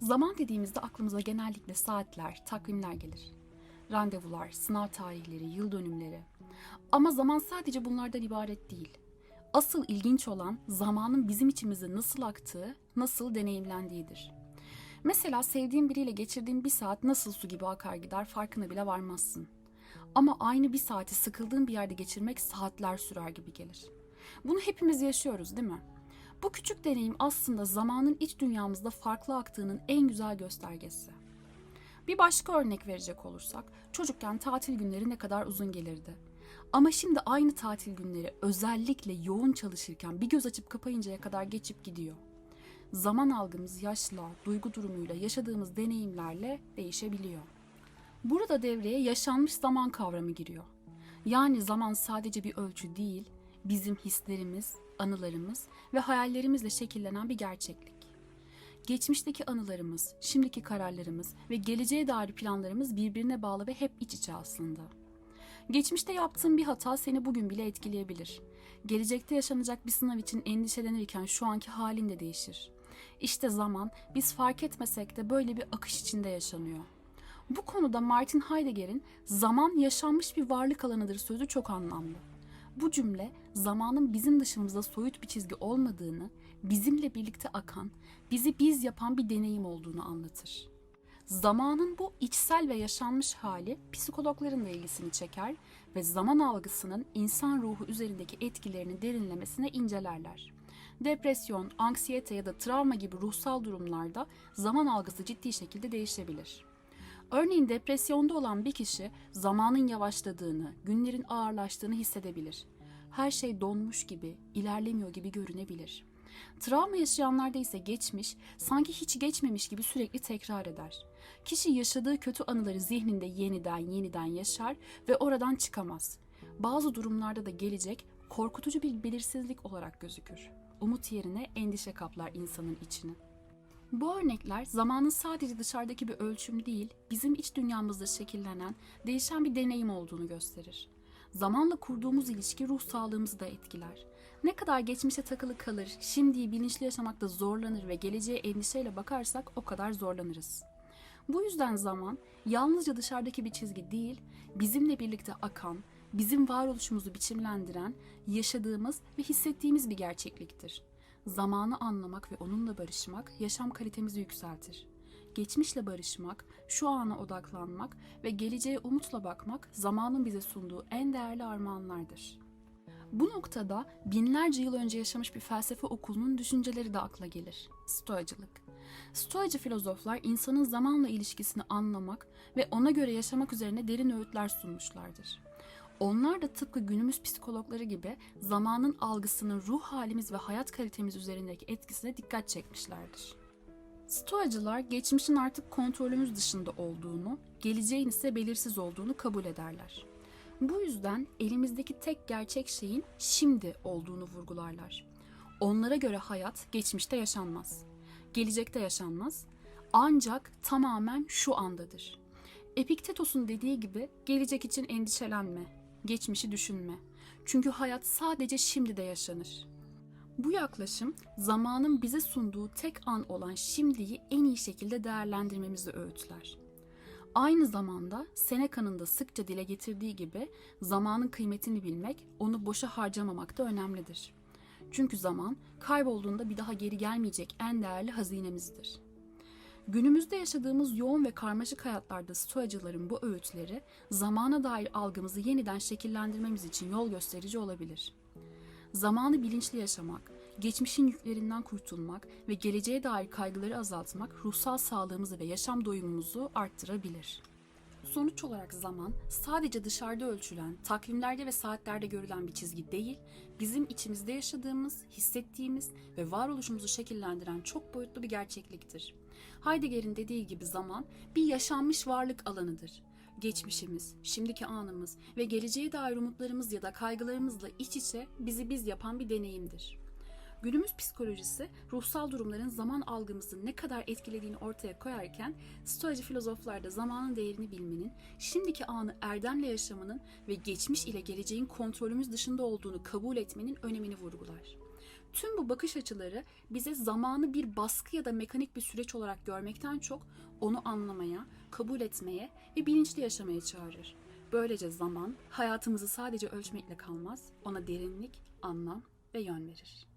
Zaman dediğimizde aklımıza genellikle saatler, takvimler gelir. Randevular, sınav tarihleri, yıl dönümleri. Ama zaman sadece bunlardan ibaret değil. Asıl ilginç olan zamanın bizim içimizde nasıl aktığı, nasıl deneyimlendiğidir. Mesela sevdiğin biriyle geçirdiğin bir saat nasıl su gibi akar gider farkına bile varmazsın. Ama aynı bir saati sıkıldığın bir yerde geçirmek saatler sürer gibi gelir. Bunu hepimiz yaşıyoruz değil mi? Bu küçük deneyim aslında zamanın iç dünyamızda farklı aktığının en güzel göstergesi. Bir başka örnek verecek olursak, çocukken tatil günleri ne kadar uzun gelirdi. Ama şimdi aynı tatil günleri özellikle yoğun çalışırken bir göz açıp kapayıncaya kadar geçip gidiyor. Zaman algımız yaşla, duygu durumuyla, yaşadığımız deneyimlerle değişebiliyor. Burada devreye yaşanmış zaman kavramı giriyor. Yani zaman sadece bir ölçü değil, bizim hislerimiz, anılarımız ve hayallerimizle şekillenen bir gerçeklik. Geçmişteki anılarımız, şimdiki kararlarımız ve geleceğe dair planlarımız birbirine bağlı ve hep iç içe aslında. Geçmişte yaptığın bir hata seni bugün bile etkileyebilir. Gelecekte yaşanacak bir sınav için endişelenirken şu anki halin de değişir. İşte zaman biz fark etmesek de böyle bir akış içinde yaşanıyor. Bu konuda Martin Heidegger'in zaman yaşanmış bir varlık alanıdır sözü çok anlamlı. Bu cümle zamanın bizim dışımızda soyut bir çizgi olmadığını, bizimle birlikte akan, bizi biz yapan bir deneyim olduğunu anlatır. Zamanın bu içsel ve yaşanmış hali psikologların da ilgisini çeker ve zaman algısının insan ruhu üzerindeki etkilerini derinlemesine incelerler. Depresyon, anksiyete ya da travma gibi ruhsal durumlarda zaman algısı ciddi şekilde değişebilir. Örneğin depresyonda olan bir kişi zamanın yavaşladığını, günlerin ağırlaştığını hissedebilir. Her şey donmuş gibi, ilerlemiyor gibi görünebilir. Travma yaşayanlarda ise geçmiş, sanki hiç geçmemiş gibi sürekli tekrar eder. Kişi yaşadığı kötü anıları zihninde yeniden yeniden yaşar ve oradan çıkamaz. Bazı durumlarda da gelecek korkutucu bir belirsizlik olarak gözükür. Umut yerine endişe kaplar insanın içini. Bu örnekler zamanın sadece dışarıdaki bir ölçüm değil, bizim iç dünyamızda şekillenen, değişen bir deneyim olduğunu gösterir. Zamanla kurduğumuz ilişki ruh sağlığımızı da etkiler. Ne kadar geçmişe takılı kalır, şimdiyi bilinçli yaşamakta zorlanır ve geleceğe endişeyle bakarsak o kadar zorlanırız. Bu yüzden zaman yalnızca dışarıdaki bir çizgi değil, bizimle birlikte akan, bizim varoluşumuzu biçimlendiren, yaşadığımız ve hissettiğimiz bir gerçekliktir. Zamanı anlamak ve onunla barışmak yaşam kalitemizi yükseltir. Geçmişle barışmak, şu ana odaklanmak ve geleceğe umutla bakmak zamanın bize sunduğu en değerli armağanlardır. Bu noktada binlerce yıl önce yaşamış bir felsefe okulunun düşünceleri de akla gelir. Stoacılık. Stoacı filozoflar insanın zamanla ilişkisini anlamak ve ona göre yaşamak üzerine derin öğütler sunmuşlardır. Onlar da tıpkı günümüz psikologları gibi zamanın algısının ruh halimiz ve hayat kalitemiz üzerindeki etkisine dikkat çekmişlerdir. Stoacılar geçmişin artık kontrolümüz dışında olduğunu, geleceğin ise belirsiz olduğunu kabul ederler. Bu yüzden elimizdeki tek gerçek şeyin şimdi olduğunu vurgularlar. Onlara göre hayat geçmişte yaşanmaz. Gelecekte yaşanmaz. Ancak tamamen şu andadır. Epiktetos'un dediği gibi gelecek için endişelenme, geçmişi düşünme. Çünkü hayat sadece şimdi de yaşanır. Bu yaklaşım zamanın bize sunduğu tek an olan şimdiyi en iyi şekilde değerlendirmemizi öğütler. Aynı zamanda Seneca'nın da sıkça dile getirdiği gibi zamanın kıymetini bilmek, onu boşa harcamamak da önemlidir. Çünkü zaman kaybolduğunda bir daha geri gelmeyecek en değerli hazinemizdir. Günümüzde yaşadığımız yoğun ve karmaşık hayatlarda stoacıların bu öğütleri zamana dair algımızı yeniden şekillendirmemiz için yol gösterici olabilir. Zamanı bilinçli yaşamak, geçmişin yüklerinden kurtulmak ve geleceğe dair kaygıları azaltmak ruhsal sağlığımızı ve yaşam doyumumuzu arttırabilir. Sonuç olarak zaman sadece dışarıda ölçülen, takvimlerde ve saatlerde görülen bir çizgi değil, bizim içimizde yaşadığımız, hissettiğimiz ve varoluşumuzu şekillendiren çok boyutlu bir gerçekliktir. Heidegger'in dediği gibi zaman bir yaşanmış varlık alanıdır. Geçmişimiz, şimdiki anımız ve geleceğe dair umutlarımız ya da kaygılarımızla iç içe bizi biz yapan bir deneyimdir. Günümüz psikolojisi ruhsal durumların zaman algımızı ne kadar etkilediğini ortaya koyarken stoacı filozoflar da zamanın değerini bilmenin, şimdiki anı erdemle yaşamanın ve geçmiş ile geleceğin kontrolümüz dışında olduğunu kabul etmenin önemini vurgular. Tüm bu bakış açıları bize zamanı bir baskı ya da mekanik bir süreç olarak görmekten çok onu anlamaya, kabul etmeye ve bilinçli yaşamaya çağırır. Böylece zaman hayatımızı sadece ölçmekle kalmaz, ona derinlik, anlam ve yön verir.